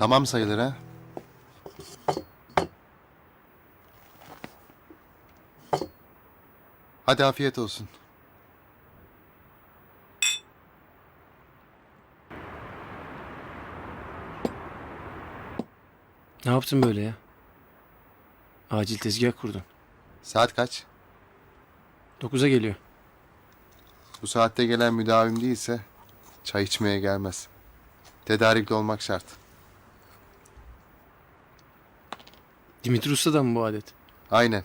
Tamam sayılır ha. Hadi afiyet olsun. Ne yaptın böyle ya? Acil tezgah kurdun. Saat kaç? 9'a geliyor. Bu saatte gelen müdavim değilse çay içmeye gelmez. Tedarikli olmak şart. Dimitri Usta'dan mı bu adet? Aynen.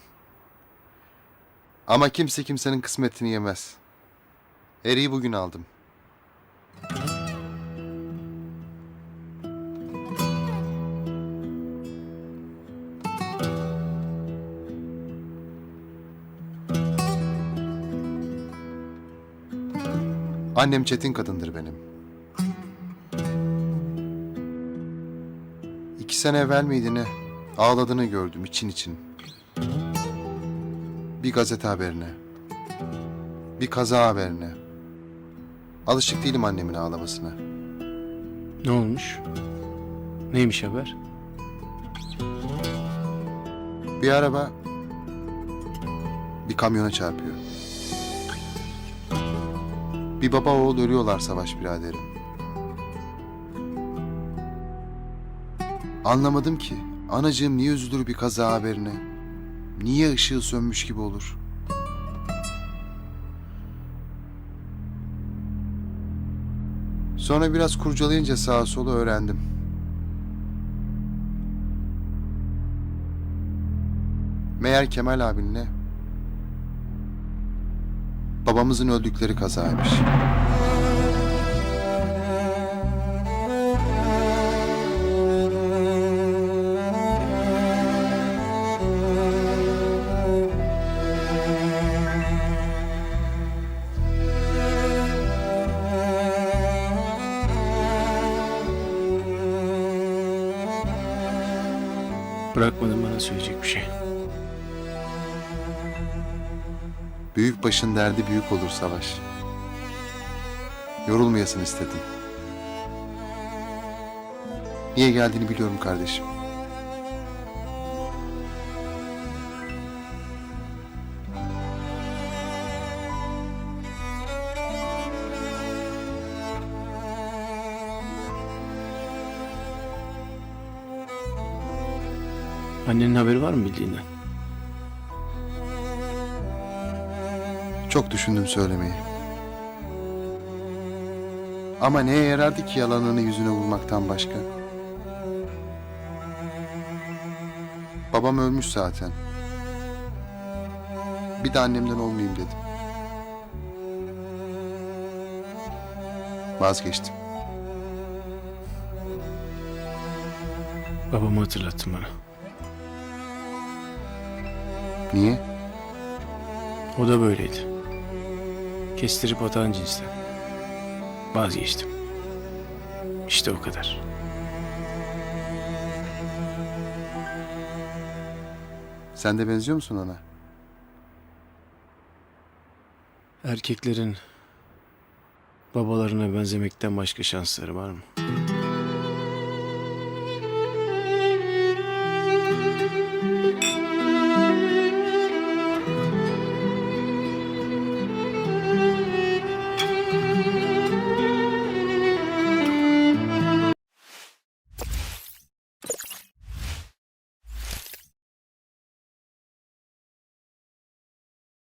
Ama kimse kimsenin kısmetini yemez. Eriği bugün aldım. Annem çetin kadındır benim. İki sene evvel miydi ne? Ağladığını gördüm için için. Bir gazete haberine. Bir kaza haberine. Alışık değilim annemin ağlamasına. Ne olmuş? Neymiş haber? Bir araba bir kamyona çarpıyor. Bir baba oğul ölüyorlar savaş biraderim. Anlamadım ki. Anacığım niye üzülür bir kaza haberine? Niye ışığı sönmüş gibi olur? Sonra biraz kurcalayınca sağa sola öğrendim. Meğer Kemal abinle babamızın öldükleri kazaymış. Bırakmadın bana söyleyecek bir şey. Büyük başın derdi büyük olur Savaş. Yorulmayasın istedim. Niye geldiğini biliyorum kardeşim. Annenin haberi var mı bildiğinden? Çok düşündüm söylemeyi. Ama neye yarardı ki yalanını yüzüne vurmaktan başka? Babam ölmüş zaten. Bir de annemden olmayayım dedim. Vazgeçtim. Babamı hatırlattın bana. Niye? O da böyleydi. Kestirip atan cinsten. Vazgeçtim. İşte o kadar. Sen de benziyor musun ona? Erkeklerin babalarına benzemekten başka şansları var mı?